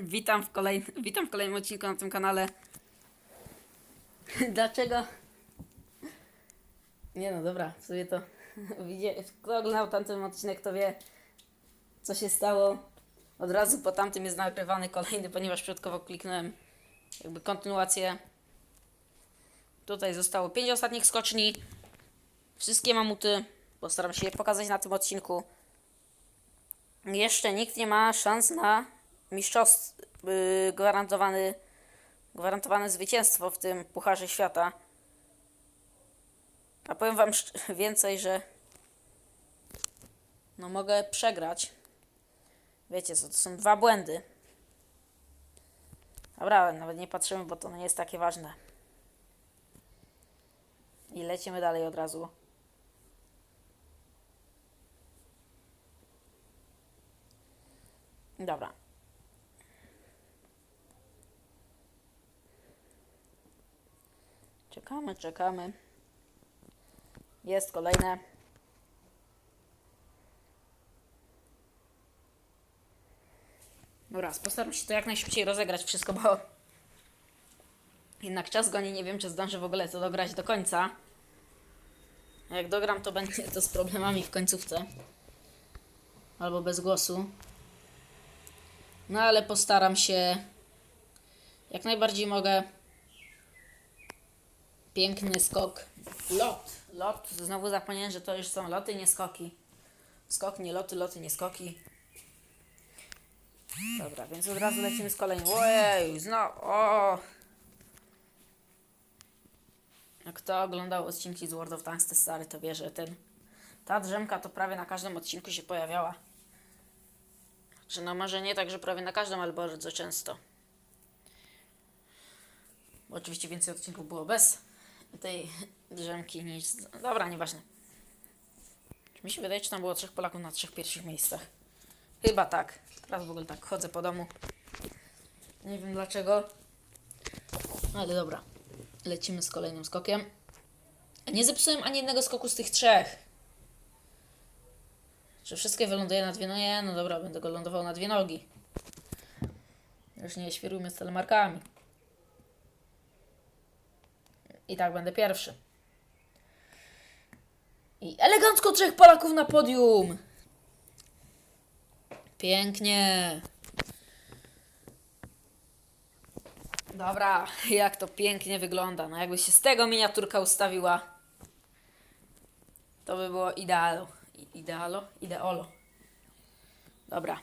Witam w, kolej... Witam w kolejnym odcinku na tym kanale. Dlaczego? Nie no, dobra, w sobie to. Kto oglądał tamten odcinek, to wie, co się stało. Od razu po tamtym jest nagrywany kolejny, ponieważ przypadkowo kliknąłem jakby kontynuację. Tutaj zostało 5 ostatnich skoczni. Wszystkie mamuty. Postaram się je pokazać na tym odcinku. Jeszcze nikt nie ma szans na mistrzostw, yy, gwarantowany, gwarantowane zwycięstwo w tym Pucharze Świata. A powiem Wam więcej, że no mogę przegrać. Wiecie co, to są dwa błędy. Dobra, nawet nie patrzymy, bo to nie jest takie ważne. I lecimy dalej od razu. Dobra. Czekamy, czekamy. Jest kolejne. Dobra, postaram się to jak najszybciej rozegrać wszystko, bo jednak czas goni. Nie wiem, czy zdążę w ogóle to dograć do końca. Jak dogram, to będzie to z problemami w końcówce. Albo bez głosu. No ale postaram się jak najbardziej mogę. Piękny skok. Lot. Lot. Znowu zapomniałem, że to już są loty, nie skoki. Skok, nie loty, loty, nie skoki. Dobra, więc od razu lecimy z kolejnym. Ojej, znowu. O! Kto oglądał odcinki z World of Tanks te stary, to wie, że ten, ta drzemka to prawie na każdym odcinku się pojawiała. Że no może nie tak, że prawie na każdym, ale bardzo często. Bo oczywiście więcej odcinków było bez tej drzemki niż... Dobra, nieważne. Mi się wydaje, czy tam było trzech Polaków na trzech pierwszych miejscach. Chyba tak. Teraz w ogóle tak chodzę po domu. Nie wiem dlaczego. Ale dobra. Lecimy z kolejnym skokiem. Nie zepsułem ani jednego skoku z tych trzech. Czy wszystkie wyląduje na dwie nogi? No dobra, będę go lądował na dwie nogi. Już nie świrujmy z telemarkami. I tak będę pierwszy. I elegancko trzech Polaków na podium. Pięknie. Dobra, jak to pięknie wygląda. No jakby się z tego miniaturka ustawiła, to by było idealo. Idealo? Ideolo. Dobra.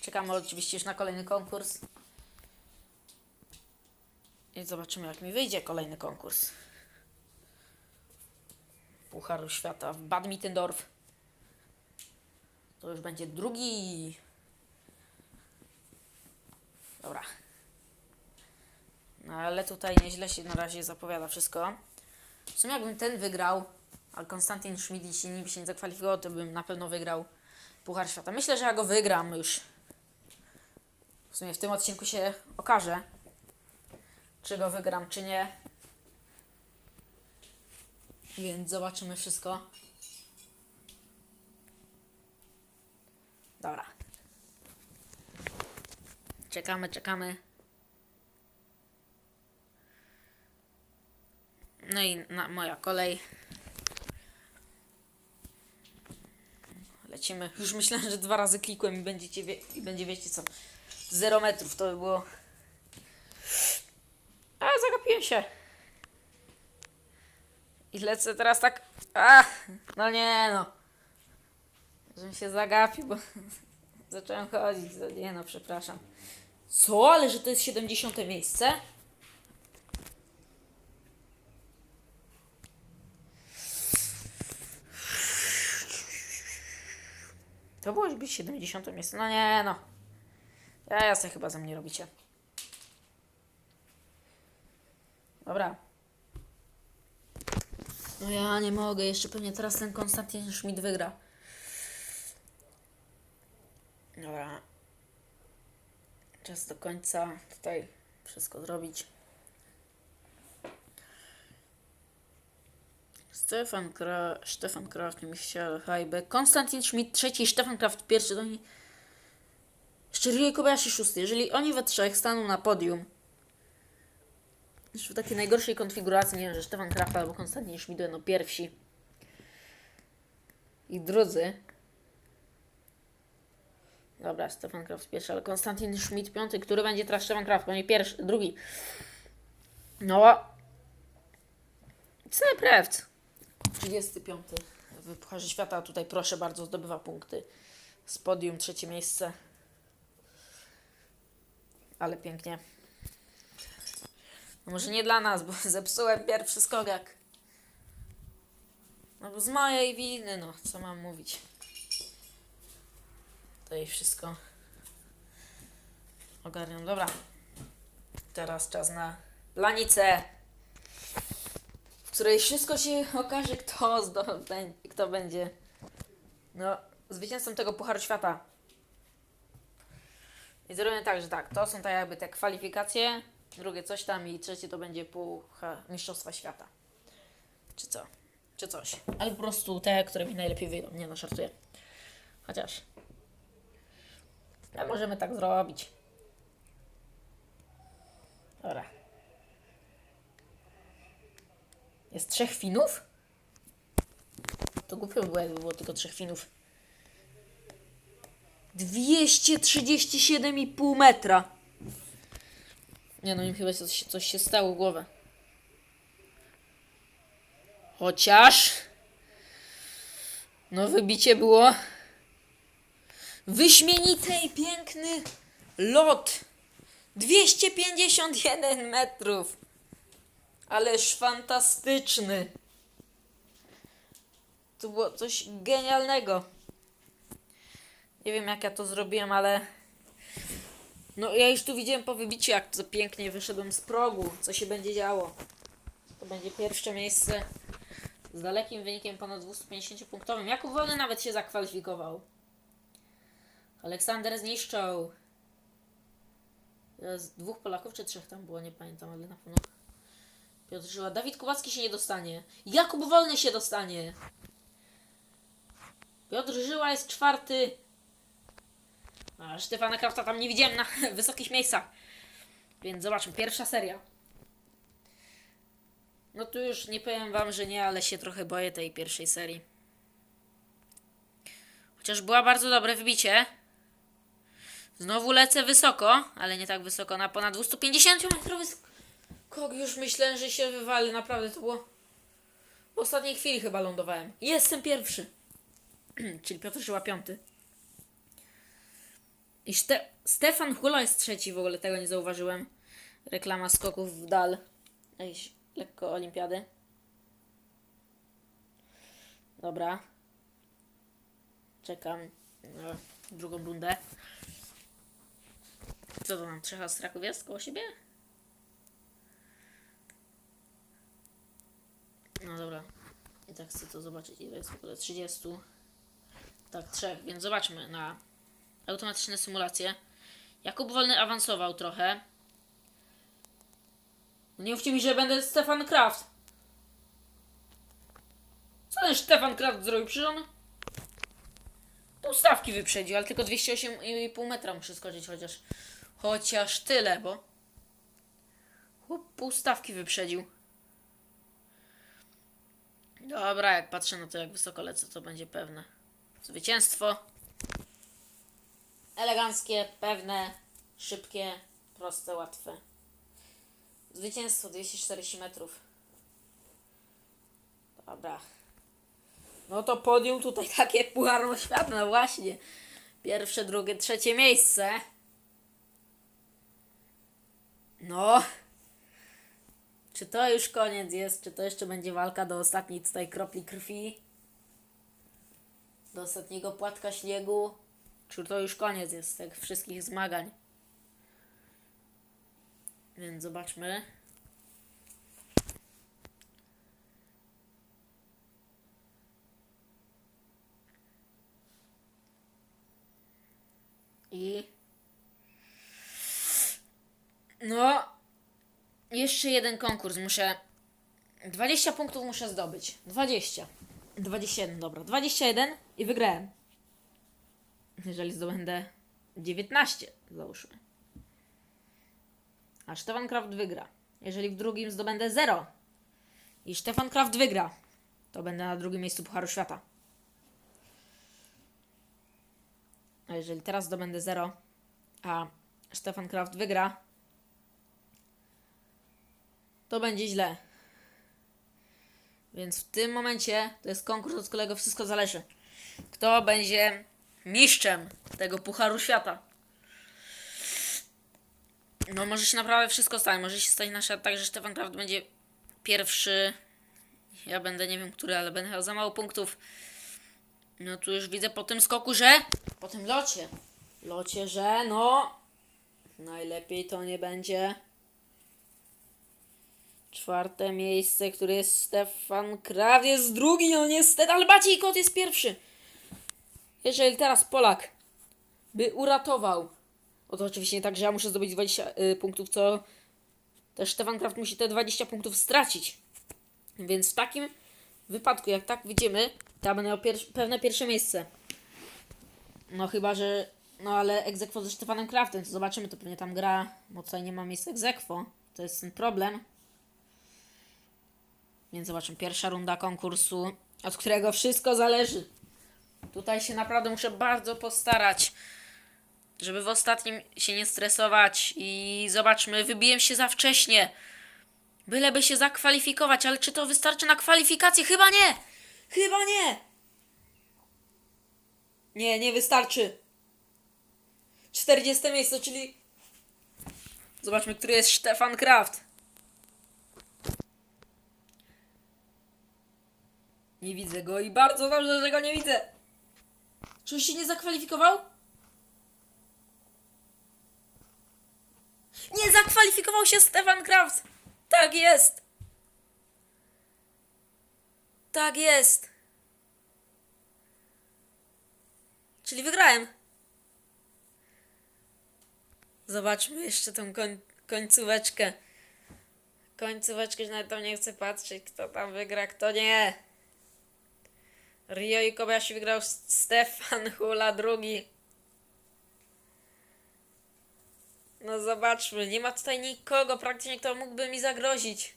Czekamy oczywiście już na kolejny konkurs. I zobaczymy, jak mi wyjdzie kolejny konkurs. Pucharu Świata w Bad Mittendorf. To już będzie drugi. Dobra. No ale tutaj nieźle się na razie zapowiada wszystko. W sumie jakbym ten wygrał, a Konstantin Schmidt się niby się nie zakwalifikował, to bym na pewno wygrał Puchar Świata. Myślę, że ja go wygram już. W sumie w tym odcinku się okaże, czy go wygram, czy nie. Więc zobaczymy wszystko. Dobra. Czekamy, czekamy. No i na, moja kolej. Lecimy. Już myślałem, że dwa razy klikłem i będziecie wie, i będzie wiecie co. Zero metrów to by było. Się. I lecę teraz tak. A, no nie no. Żebym się zagapił, bo zacząłem chodzić. Nie no, przepraszam. Co? Ale że to jest 70 miejsce? To było być 70 miejsce. No nie no. Ja, ja sobie chyba ze mnie robicie. Dobra. No ja nie mogę. Jeszcze pewnie teraz ten Konstantin Schmidt wygra. Dobra. Czas do końca tutaj wszystko zrobić. Stefan, Kra Stefan Kraft, Michael Heibe, Konstantin Schmidt trzeci, Stefan Kraft pierwszy. Do niej... Jeszcze Czyli Kobayashi szósty. Jeżeli oni we trzech staną na podium, już w takiej najgorszej konfiguracji, nie wiem, że Stefan Kraft albo Konstantin Schmid będą pierwsi i drudzy. Dobra, Stefan Kraft pierwszy, ale Konstantin Schmid piąty, który będzie teraz Stefan Kraft, będzie pierwszy, drugi. No, Ceprewc. 35 w Pucharze Świata, tutaj proszę bardzo, zdobywa punkty. Z podium trzecie miejsce. Ale pięknie. No może nie dla nas, bo zepsułem pierwszy skogak. No bo z mojej winy, no, co mam mówić. To i wszystko ogarniam. Dobra. Teraz czas na planicę, w której wszystko się okaże, kto, zdobę, kto będzie no, zwycięzcą tego Pucharu Świata. I zrobimy tak, że tak, to są tak jakby te kwalifikacje, drugie coś tam i trzecie to będzie pucha Mistrzostwa Świata. Czy co? Czy coś. Ale po prostu te, które mi najlepiej wyjdą. Nie no, żartuję. Chociaż. Ale możemy tak zrobić. Dobra. Jest trzech Finów? To głupio by było, jakby było tylko trzech Finów. 237,5 metra. Nie no, im chyba coś, coś się stało w głowę. Chociaż... No wybicie było... Wyśmienite i piękny lot. 251 metrów. Ależ fantastyczny. To było coś genialnego. Nie wiem jak ja to zrobiłem, ale... No ja już tu widziałem po wybiciu, jak to pięknie wyszedłem z progu, co się będzie działo. To będzie pierwsze miejsce z dalekim wynikiem ponad 250 punktowym. Jakub Wolny nawet się zakwalifikował. Aleksander zniszczał. Teraz dwóch Polaków czy trzech tam było, nie pamiętam, ale na pewno. Piotr Żyła. Dawid Kubacki się nie dostanie. Jakub Wolny się dostanie. Piotr Żyła jest czwarty. A Stefana Krafta tam nie widziałem na wysokich miejscach. Więc zobaczmy, pierwsza seria. No tu już nie powiem wam, że nie, ale się trochę boję tej pierwszej serii. Chociaż była bardzo dobre wybicie. Znowu lecę wysoko, ale nie tak wysoko, na ponad 250 metrowy skok. Już myślałem, że się wywali, naprawdę to było... W ostatniej chwili chyba lądowałem. Jestem pierwszy. Czyli Piotr Żyła piąty. I Ste Stefan Hula jest trzeci, w ogóle tego nie zauważyłem. Reklama skoków w dal. Jakieś lekko olimpiady. Dobra. Czekam na drugą rundę. Co to mam? Trzech astraków jest koło siebie? No dobra. I tak chcę to zobaczyć. Ile jest w ogóle? 30. Tak, trzech. Więc zobaczmy na automatyczne symulacje. Jakub Wolny awansował trochę. Nie mówcie mi, że będę Stefan Kraft. Co ten Stefan Kraft zrobił? Przecież on pół stawki wyprzedził, ale tylko 208,5 metra muszę skoczyć chociaż. Chociaż tyle, bo chłop pół stawki wyprzedził. Dobra, jak patrzę na to, jak wysoko lecę, to będzie pewne. Zwycięstwo. Eleganckie, pewne, szybkie, proste, łatwe. Zwycięstwo 240 metrów. Dobra. No to podium tutaj takie puchar świata, właśnie. Pierwsze, drugie, trzecie miejsce. No. Czy to już koniec jest? Czy to jeszcze będzie walka do ostatniej tutaj kropli krwi? Do ostatniego płatka śniegu? Czy to już koniec jest tych wszystkich zmagań? Więc zobaczmy. I. No. Jeszcze jeden konkurs. Muszę. 20 punktów muszę zdobyć. 20. 21, dobra. 21 i wygrałem. Jeżeli zdobędę 19, załóżmy. A Stefan Kraft wygra. Jeżeli w drugim zdobędę 0 i Stefan Kraft wygra, to będę na drugim miejscu Pucharu Świata. A jeżeli teraz zdobędę 0, a Stefan Kraft wygra, to będzie źle. Więc w tym momencie to jest konkurs, od którego wszystko zależy. Kto będzie mistrzem tego Pucharu Świata? No może się naprawdę wszystko stać. Może się stać na przykład tak, że Stefan Kraft będzie pierwszy. Ja będę nie wiem który, ale będę miał za mało punktów. No tu już widzę po tym skoku, że po tym locie. Locie, że no najlepiej to nie będzie. Czwarte miejsce, który jest Stefan Kraft, jest drugi, no niestety, ale Maciej Kot jest pierwszy. Jeżeli teraz Polak by uratował, o to oczywiście nie tak, że ja muszę zdobyć 20 y, punktów, co też Stefan Kraft musi te 20 punktów stracić. Więc w takim wypadku, jak tak widzimy, to ja będę miał pier pewne pierwsze miejsce. No chyba, że. No ale egzekwo ze Stefanem Kraftem, to zobaczymy, to pewnie tam gra. Bo tutaj nie ma miejsca egzekwo. To jest ten problem. Więc zobaczymy, pierwsza runda konkursu, od którego wszystko zależy. Tutaj się naprawdę muszę bardzo postarać, żeby w ostatnim się nie stresować. I zobaczmy, wybiłem się za wcześnie. Byleby się zakwalifikować, ale czy to wystarczy na kwalifikację? Chyba nie! Chyba nie! Nie, nie wystarczy. 40 miejsce, czyli. Zobaczmy, który jest Stefan Kraft. Nie widzę go i bardzo dobrze, że go nie widzę. Czy już się nie zakwalifikował? Nie zakwalifikował się Stefan Kraft. Tak jest. Tak jest. Czyli wygrałem. Zobaczmy jeszcze tą koń końcóweczkę. Końcóweczkę, że nawet tam nie chcę patrzeć, kto tam wygra, kto nie. Rio i Kobayashi wygrał Stefan Hula drugi. No zobaczmy, nie ma tutaj nikogo praktycznie, kto mógłby mi zagrozić.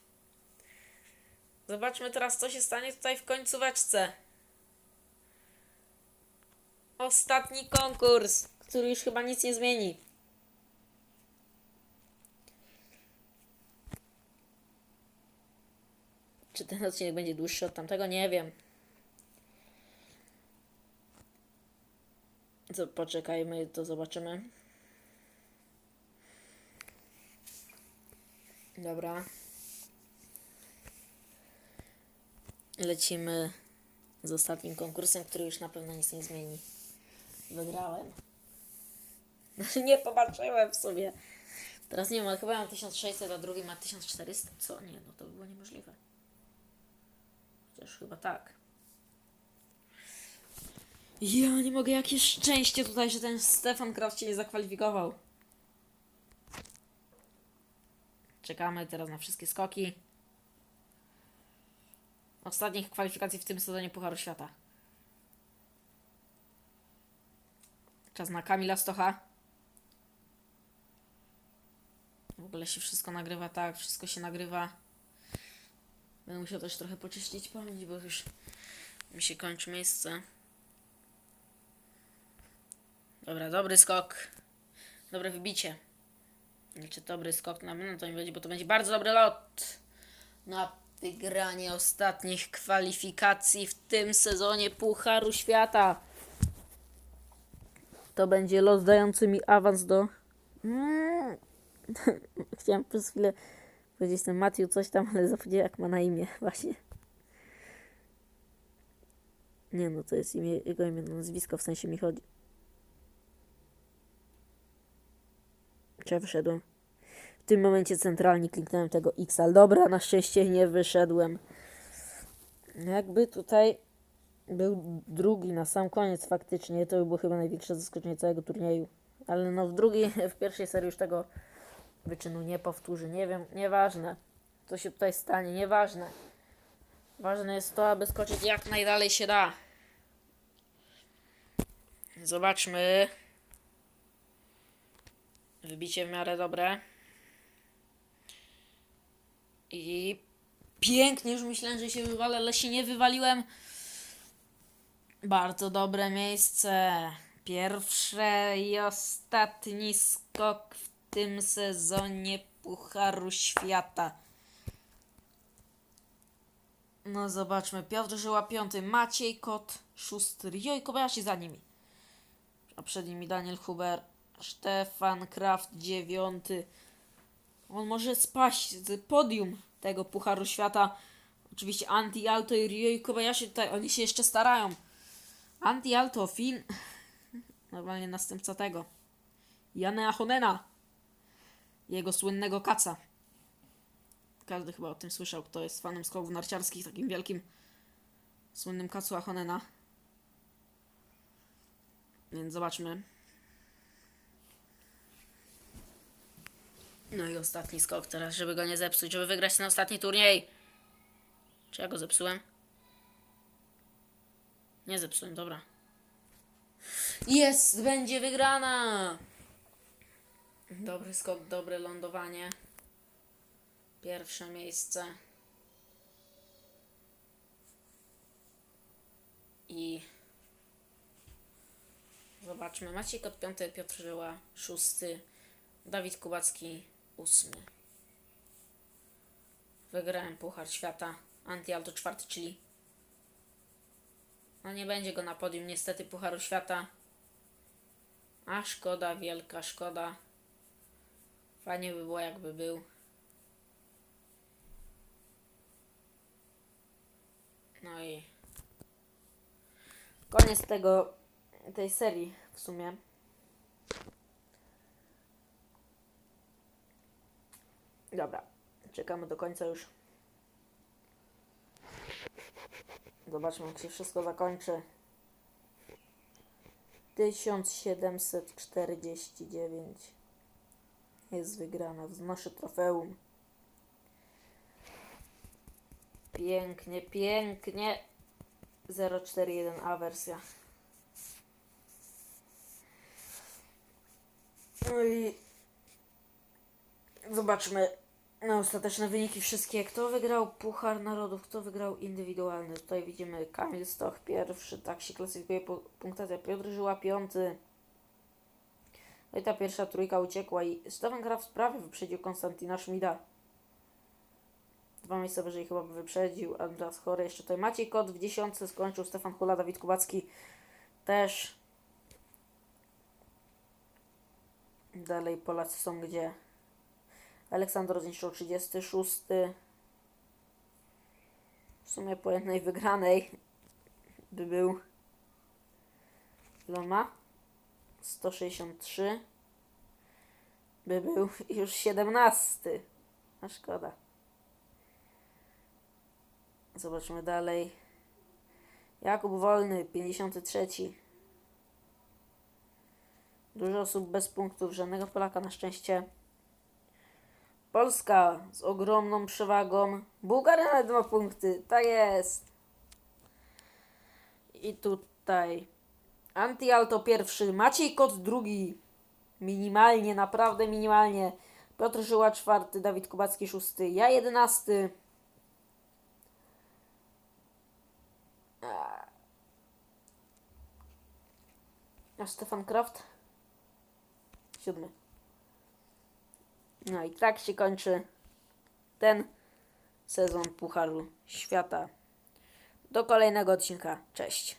Zobaczmy teraz, co się stanie tutaj w końcóweczce. Ostatni konkurs, który już chyba nic nie zmieni. Czy ten odcinek będzie dłuższy od tamtego? Nie wiem. Co, poczekajmy, to zobaczymy. Dobra. Lecimy z ostatnim konkursem, który już na pewno nic nie zmieni. Wygrałem. nie popatrzyłem w sobie. Teraz nie wiem, chyba mam 1600, a drugi ma 1400. Co? Nie, no to by było niemożliwe. Chociaż chyba tak. Ja nie mogę, jakie szczęście tutaj, że ten Stefan Kraft się nie zakwalifikował. Czekamy teraz na wszystkie skoki. Ostatnich kwalifikacji w tym sezonie Pucharu Świata. Czas na Kamila Stocha. W ogóle się wszystko nagrywa, tak, wszystko się nagrywa. Będę musiał też trochę poczyścić pamięć, bo już mi się kończy miejsce. Dobra, dobry skok. Dobre wybicie. Znaczy dobry skok na pewno to nie będzie, bo to będzie bardzo dobry lot na wygranie ostatnich kwalifikacji w tym sezonie Pucharu Świata. To będzie los dający mi awans do... Mm. Chciałem przez chwilę powiedzieć ten Matthew coś tam, ale zapomniałem jak ma na imię właśnie. Nie no, to jest imię, jego imię, nazwisko w sensie mi chodzi. Ja wyszedłem? W tym momencie centralnie kliknąłem tego X, ale dobra, na szczęście nie wyszedłem. Jakby tutaj był drugi na sam koniec faktycznie, to by było chyba największe zaskoczenie całego turnieju. Ale no w drugiej, w pierwszej serii już tego wyczynu nie powtórzy. Nie wiem, nieważne. Co się tutaj stanie, nieważne. Ważne jest to, aby skoczyć jak najdalej się da. Zobaczmy. Wybicie w miarę dobre. I pięknie, już myślałem, że się wywalę, ale się nie wywaliłem. Bardzo dobre miejsce. Pierwsze i ostatni skok w tym sezonie Pucharu Świata. No zobaczmy. Piotr Żyła piąty, Maciej Kot szósty, Ryoj Kobayashi za nimi. A przed nimi Daniel Huber, Stefan Kraft dziewiąty. On może spaść z podium tego Pucharu Świata. Oczywiście Anti Alto i Ryoi Kobayashi tutaj, oni się jeszcze starają. Anti Alto, Fin. Normalnie następca tego. Jane Ahonena. Jego słynnego kaca. Każdy chyba o tym słyszał, kto jest fanem skoków narciarskich, takim wielkim, słynnym kacu Ahonena. Więc zobaczmy. No i ostatni skok teraz, żeby go nie zepsuć, żeby wygrać ten ostatni turniej. Czy ja go zepsułem? Nie zepsułem, dobra. Jest, będzie wygrana! Dobry skok, dobre lądowanie. Pierwsze miejsce. I zobaczmy. Maciej Kot piąty, Piotr Żyła szósty, Dawid Kubacki ósmy. Wygrałem Puchar Świata. Anti-Alto czwarty, czyli no nie będzie go na podium niestety Pucharu Świata. A szkoda, wielka szkoda. Fajnie by było jakby był. No i koniec tego, tej serii w sumie. Dobra, czekamy do końca już. Zobaczmy, jak się wszystko zakończy. 1749 jest wygrana. Wznoszę trofeum. Pięknie, pięknie. 041A wersja. No i zobaczmy na ostateczne wyniki wszystkie. Kto wygrał Puchar Narodów, kto wygrał indywidualny. Tutaj widzimy Kamil Stoch pierwszy, tak się klasyfikuje pu- punktacja. Piotr Żyła piąty. No i ta pierwsza trójka uciekła i Stefan Kraft prawie wyprzedził Konstantina Szmida. Dwa miejsca wyżej chyba by wyprzedził. Andras Chory jeszcze tutaj. Maciej Kot w dziesiątce skończył. Stefan Hula, Dawid Kubacki też. Dalej Polacy są gdzie? Aleksander zniszczył 36. W sumie po jednej wygranej by był. Ile ma? 163. By był już 17. A szkoda. Zobaczmy dalej. Jakub Wolny, 53. Dużo osób bez punktów, żadnego Polaka na szczęście. Polska z ogromną przewagą. Bułgaria na dwa punkty. Tak jest. I tutaj Anti-Alto pierwszy, Maciej Kot drugi. Minimalnie, naprawdę minimalnie. Piotr Żyła czwarty, Dawid Kubacki szósty, ja jedenasty. A Stefan Kraft? Siódmy. No i tak się kończy ten sezon Pucharu Świata. Do kolejnego odcinka. Cześć.